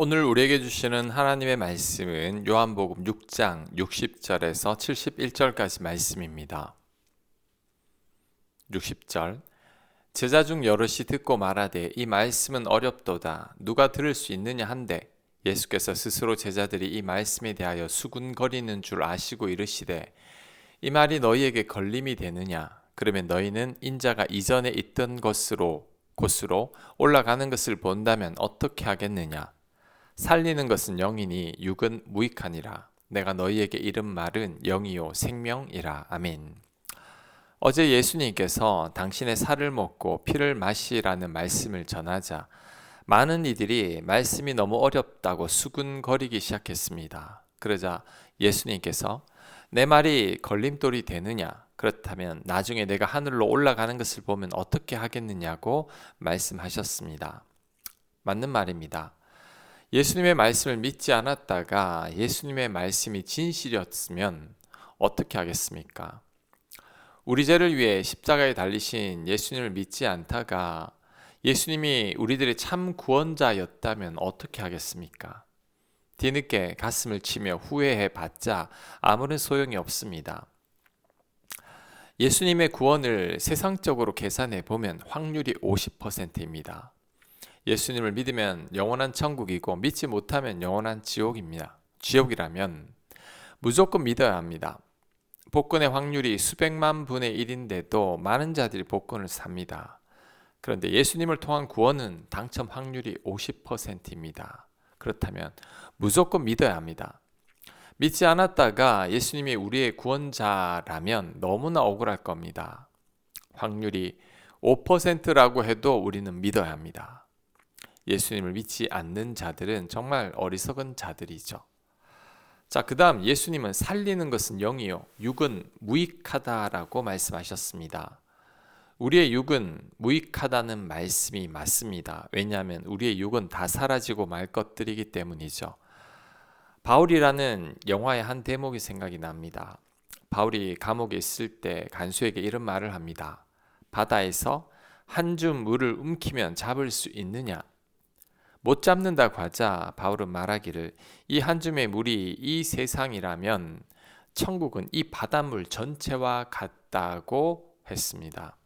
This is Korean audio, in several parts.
오늘 우리에게 주시는 하나님의 말씀은 요한복음 6장 60절에서 71절까지 말씀입니다. 60절. 제자 중 여럿이 듣고 말하되 이 말씀은 어렵도다. 누가 들을 수 있느냐 한데 예수께서 스스로 제자들이 이 말씀에 대하여 수군거리는 줄 아시고 이르시되 이 말이 너희에게 걸림이 되느냐? 그러면 너희는 인자가 이전에 있던 것으로 곳으로 올라가는 것을 본다면 어떻게 하겠느냐 살리는 것은 영이니 육은 무익하니라. 내가 너희에게 이른 말은 영이요 생명이라. 아멘. 어제 예수님께서 당신의 살을 먹고 피를 마시라는 말씀을 전하자 많은 이들이 말씀이 너무 어렵다고 수군거리기 시작했습니다. 그러자 예수님께서 내 말이 걸림돌이 되느냐? 그렇다면 나중에 내가 하늘로 올라가는 것을 보면 어떻게 하겠느냐고 말씀하셨습니다. 맞는 말입니다. 예수님의 말씀을 믿지 않았다가 예수님의 말씀이 진실이었으면 어떻게 하겠습니까? 우리 죄를 위해 십자가에 달리신 예수님을 믿지 않다가 예수님이 우리들의 참 구원자였다면 어떻게 하겠습니까? 뒤늦게 가슴을 치며 후회해 봤자 아무런 소용이 없습니다. 예수님의 구원을 세상적으로 계산해 보면 확률이 50%입니다. 예수님을 믿으면 영원한 천국이고 믿지 못하면 영원한 지옥입니다. 지옥이라면 무조건 믿어야 합니다. 복권의 확률이 수백만 분의 1인데도 많은 자들이 복권을 삽니다. 그런데 예수님을 통한 구원은 당첨 확률이 50%입니다. 그렇다면 무조건 믿어야 합니다. 믿지 않았다가 예수님이 우리의 구원자라면 너무나 억울할 겁니다. 확률이 5%라고 해도 우리는 믿어야 합니다. 예수님을 믿지 않는 자들은 정말 어리석은 자들이죠. 자, 그 다음 예수님은 살리는 것은 영이요. 육은 무익하다라고 말씀하셨습니다. 우리의 육은 무익하다는 말씀이 맞습니다. 왜냐하면 우리의 육은 다 사라지고 말 것들이기 때문이죠. 바울이라는 영화의 한 대목이 생각이 납니다. 바울이 감옥에 있을 때 간수에게 이런 말을 합니다. 바다에서 한 줌 물을 움키면 잡을 수 있느냐? 못 잡는다고 하자 바울은 말하기를 이 한 줌의 물이 이 세상이라면 천국은 이 바닷물 전체와 같다고 했습니다.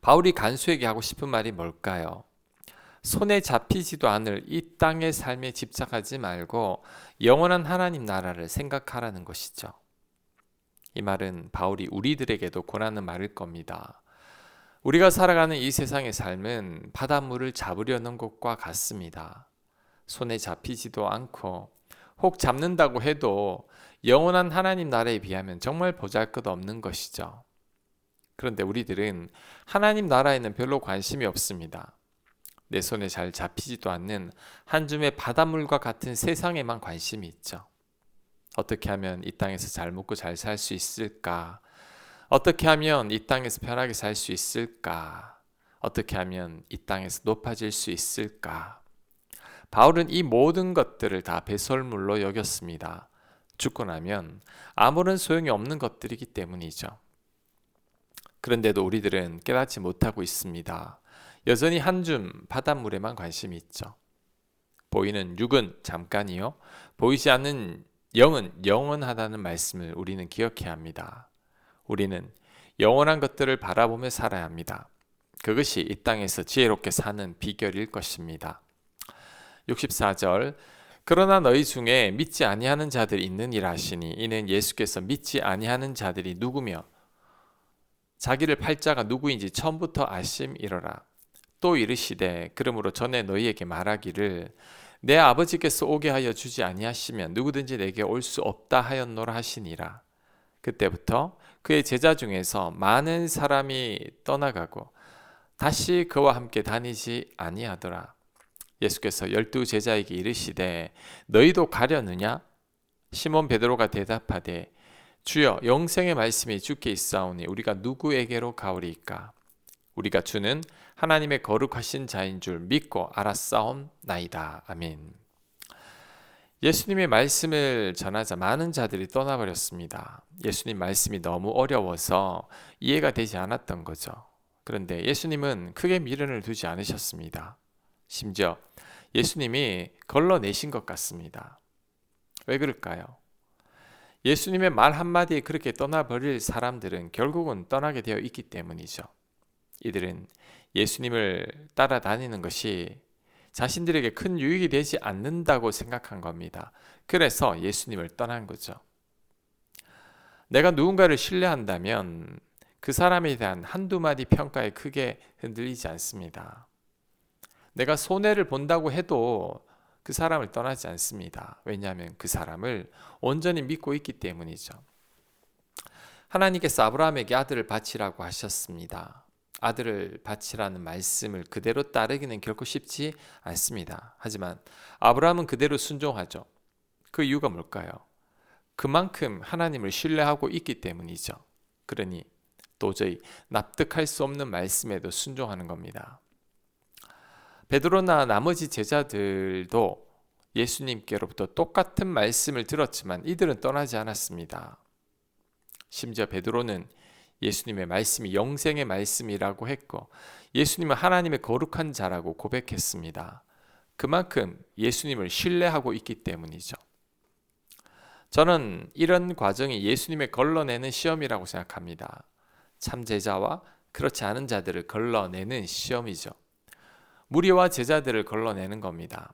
바울이 간수에게 하고 싶은 말이 뭘까요? 손에 잡히지도 않을 이 땅의 삶에 집착하지 말고 영원한 하나님 나라를 생각하라는 것이죠. 이 말은 바울이 우리들에게도 권하는 말일 겁니다. 우리가 살아가는 이 세상의 삶은 바닷물을 잡으려는 것과 같습니다. 손에 잡히지도 않고 혹 잡는다고 해도 영원한 하나님 나라에 비하면 정말 보잘 것 없는 것이죠. 그런데 우리들은 하나님 나라에는 별로 관심이 없습니다. 내 손에 잘 잡히지도 않는 한 줌의 바닷물과 같은 세상에만 관심이 있죠. 어떻게 하면 이 땅에서 잘 먹고 잘 살 수 있을까? 어떻게 하면 이 땅에서 편하게 살 수 있을까? 어떻게 하면 이 땅에서 높아질 수 있을까? 바울은 이 모든 것들을 다 배설물로 여겼습니다. 죽고 나면 아무런 소용이 없는 것들이기 때문이죠. 그런데도 우리들은 깨닫지 못하고 있습니다. 여전히 한 줌 바닷물에만 관심이 있죠. 보이는 육은 잠깐이요. 보이지 않는 영은 영원하다는 말씀을 우리는 기억해야 합니다. 우리는 영원한 것들을 바라보며 살아야 합니다. 그것이 이 땅에서 지혜롭게 사는 비결일 것입니다. 64절 그러나 너희 중에 믿지 아니하는 자들이 있느니라 하시니 이는 예수께서 믿지 아니하는 자들이 누구며 자기를 팔자가 누구인지 처음부터 아심이로라. 또 이르시되 그러므로 전에 너희에게 말하기를 내 아버지께서 오게 하여 주지 아니하시면 누구든지 내게 올 수 없다 하였노라 하시니라. 그때부터 그의 제자 중에서 많은 사람이 떠나가고 다시 그와 함께 다니지 아니하더라. 예수께서 열두 제자에게 이르시되 너희도 가려느냐? 시몬 베드로가 대답하되 주여 영생의 말씀이 주께 있사오니 우리가 누구에게로 가오리까? 우리가 주는 하나님의 거룩하신 자인 줄 믿고 알았사옵나이다. 아멘. 예수님의 말씀을 전하자 많은 자들이 떠나버렸습니다. 예수님 말씀이 너무 어려워서 이해가 되지 않았던 거죠. 그런데 예수님은 크게 미련을 두지 않으셨습니다. 심지어 예수님이 걸러내신 것 같습니다. 왜 그럴까요? 예수님의 말 한마디에 그렇게 떠나버릴 사람들은 결국은 떠나게 되어 있기 때문이죠. 이들은 예수님을 따라다니는 것이 자신들에게 큰 유익이 되지 않는다고 생각한 겁니다. 그래서 예수님을 떠난 거죠. 내가 누군가를 신뢰한다면 그 사람에 대한 한두 마디 평가에 크게 흔들리지 않습니다. 내가 손해를 본다고 해도 그 사람을 떠나지 않습니다. 왜냐하면 그 사람을 온전히 믿고 있기 때문이죠. 하나님께서 아브라함에게 아들을 바치라고 하셨습니다. 아들을 바치라는 말씀을 그대로 따르기는 결코 쉽지 않습니다. 하지만 아브라함은 그대로 순종하죠. 그 이유가 뭘까요? 그만큼 하나님을 신뢰하고 있기 때문이죠. 그러니 도저히 납득할 수 없는 말씀에도 순종하는 겁니다. 베드로나 나머지 제자들도 예수님께로부터 똑같은 말씀을 들었지만 이들은 떠나지 않았습니다. 심지어 베드로는 예수님의 말씀이 영생의 말씀이라고 했고 예수님은 하나님의 거룩한 자라고 고백했습니다. 그만큼 예수님을 신뢰하고 있기 때문이죠. 저는 이런 과정이 예수님의 걸러내는 시험이라고 생각합니다. 참 제자와 그렇지 않은 자들을 걸러내는 시험이죠. 무리와 제자들을 걸러내는 겁니다.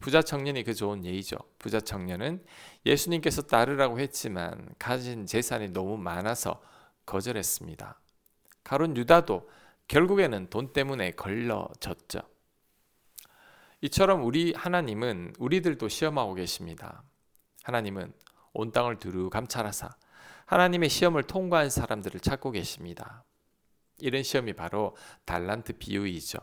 부자 청년이 그 좋은 예이죠. 부자 청년은 예수님께서 따르라고 했지만 가진 재산이 너무 많아서 거절했습니다. 가론 유다도 결국에는 돈 때문에 걸러졌죠. 이처럼 우리 하나님은 우리들도 시험하고 계십니다. 하나님은 온 땅을 두루 감찰하사 하나님의 시험을 통과한 사람들을 찾고 계십니다. 이런 시험이 바로 달란트 비유이죠.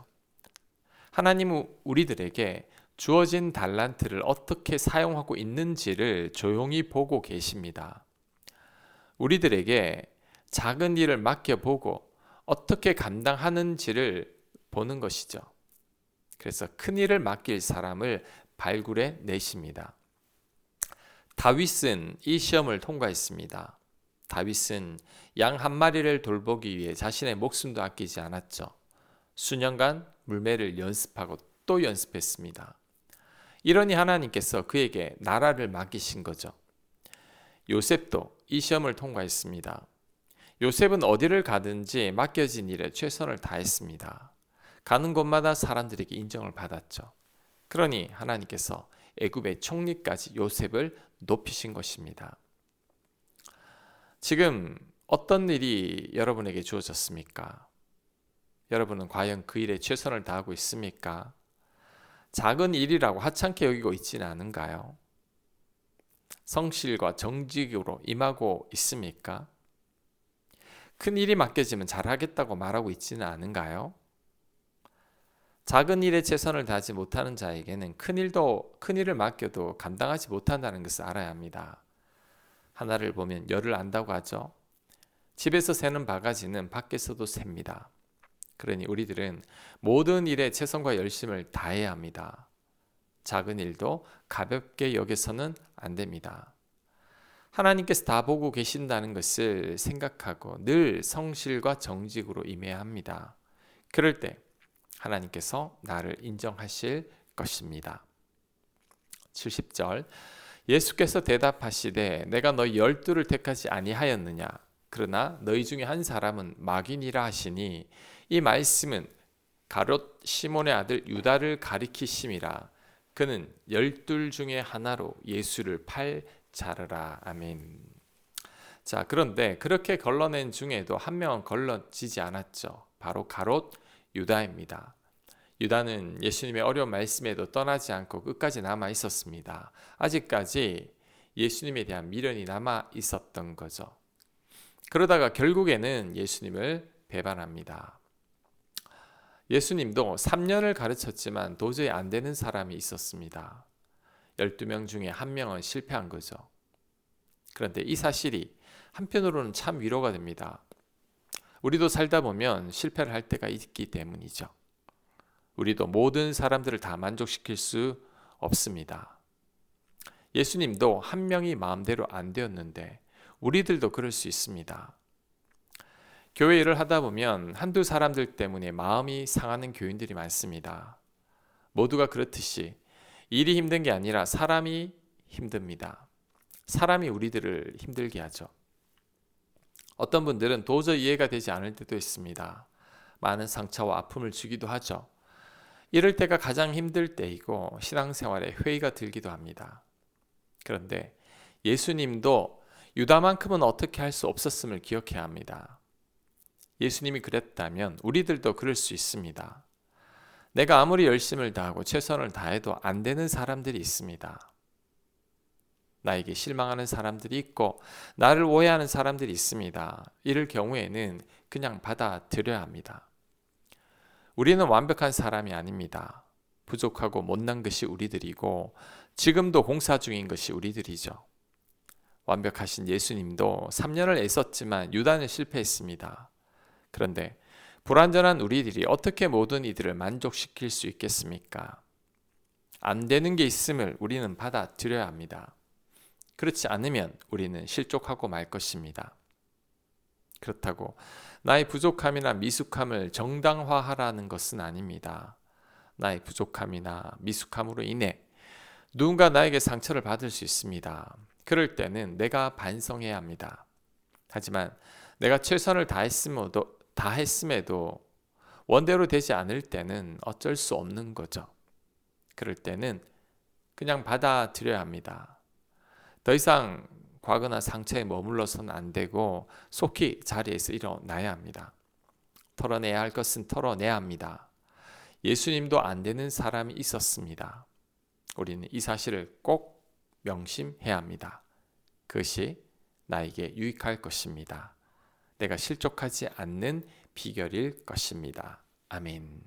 하나님은 우리들에게 주어진 달란트를 어떻게 사용하고 있는지를 조용히 보고 계십니다. 우리들에게 작은 일을 맡겨보고 어떻게 감당하는지를 보는 것이죠. 그래서 큰 일을 맡길 사람을 발굴해 내십니다. 다윗은 이 시험을 통과했습니다. 다윗은 양 한 마리를 돌보기 위해 자신의 목숨도 아끼지 않았죠. 수년간 물매를 연습하고 또 연습했습니다. 이러니 하나님께서 그에게 나라를 맡기신 거죠. 요셉도 이 시험을 통과했습니다. 요셉은 어디를 가든지 맡겨진 일에 최선을 다했습니다. 가는 곳마다 사람들에게 인정을 받았죠. 그러니 하나님께서 애굽의 총리까지 요셉을 높이신 것입니다. 지금 어떤 일이 여러분에게 주어졌습니까? 여러분은 과연 그 일에 최선을 다하고 있습니까? 작은 일이라고 하찮게 여기고 있지는 않은가요? 성실과 정직으로 임하고 있습니까? 큰 일이 맡겨지면 잘하겠다고 말하고 있지는 않은가요? 작은 일에 최선을 다하지 못하는 자에게는 큰 일도 큰 일을 맡겨도 감당하지 못한다는 것을 알아야 합니다. 하나를 보면 열을 안다고 하죠. 집에서 새는 바가지는 밖에서도 셉니다. 그러니 우리들은 모든 일에 최선과 열심을 다해야 합니다. 작은 일도 가볍게 여겨서는 안 됩니다. 하나님께서 다 보고 계신다는 것을 생각하고 늘 성실과 정직으로 임해야 합니다. 그럴 때 하나님께서 나를 인정하실 것입니다. 70절 예수께서 대답하시되 내가 너희 열두를 택하지 아니하였느냐 그러나 너희 중에 한 사람은 마귀니라 하시니 이 말씀은 가롯 시몬의 아들 유다를 가리키심이라 그는 열둘 중에 하나로 예수를 팔 자르라 아멘. 자 그런데 그렇게 걸러낸 중에도 한 명은 걸러지지 않았죠. 바로 가롯 유다입니다. 유다는 예수님의 어려운 말씀에도 떠나지 않고 끝까지 남아 있었습니다. 아직까지 예수님에 대한 미련이 남아 있었던 거죠. 그러다가 결국에는 예수님을 배반합니다. 예수님도 3년을 가르쳤지만 도저히 안 되는 사람이 있었습니다. 12명 중에 한 명은 실패한 거죠. 그런데 이 사실이 한편으로는 참 위로가 됩니다. 우리도 살다 보면 실패를 할 때가 있기 때문이죠. 우리도 모든 사람들을 다 만족시킬 수 없습니다. 예수님도 한 명이 마음대로 안 되었는데 우리들도 그럴 수 있습니다. 교회 일을 하다 보면 한두 사람들 때문에 마음이 상하는 교인들이 많습니다. 모두가 그렇듯이 일이 힘든 게 아니라 사람이 힘듭니다. 사람이 우리들을 힘들게 하죠. 어떤 분들은 도저히 이해가 되지 않을 때도 있습니다. 많은 상처와 아픔을 주기도 하죠. 이럴 때가 가장 힘들 때이고 신앙생활에 회의가 들기도 합니다. 그런데 예수님도 유다만큼은 어떻게 할 수 없었음을 기억해야 합니다. 예수님이 그랬다면 우리들도 그럴 수 있습니다. 내가 아무리 열심을 다하고 최선을 다해도 안 되는 사람들이 있습니다. 나에게 실망하는 사람들이 있고 나를 오해하는 사람들이 있습니다. 이럴 경우에는 그냥 받아들여야 합니다. 우리는 완벽한 사람이 아닙니다. 부족하고 못난 것이 우리들이고 지금도 공사 중인 것이 우리들이죠. 완벽하신 예수님도 3년을 애썼지만 유단을 실패했습니다. 그런데 불완전한 우리들이 어떻게 모든 이들을 만족시킬 수 있겠습니까? 안 되는 게 있음을 우리는 받아들여야 합니다. 그렇지 않으면 우리는 실족하고 말 것입니다. 그렇다고 나의 부족함이나 미숙함을 정당화하라는 것은 아닙니다. 나의 부족함이나 미숙함으로 인해 누군가 나에게 상처를 받을 수 있습니다. 그럴 때는 내가 반성해야 합니다. 하지만 내가 최선을 다했음에도, 다 했음에도 원대로 되지 않을 때는 어쩔 수 없는 거죠. 그럴 때는 그냥 받아들여야 합니다. 더 이상 과거나 상처에 머물러서는 안 되고 속히 자리에서 일어나야 합니다. 털어내야 할 것은 털어내야 합니다. 예수님도 안 되는 사람이 있었습니다. 우리는 이 사실을 꼭 명심해야 합니다. 그것이 나에게 유익할 것입니다. 내가 실족하지 않는 비결일 것입니다. 아멘.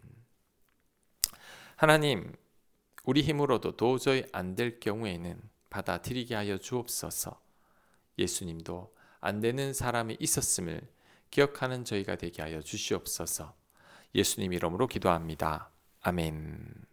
하나님, 우리 힘으로도 도저히 안 될 경우에는 받아들이게 하여 주옵소서. 예수님도 안 되는 사람이 있었음을 기억하는 저희가 되게 하여 주시옵소서. 예수님 이름으로 기도합니다. 아멘.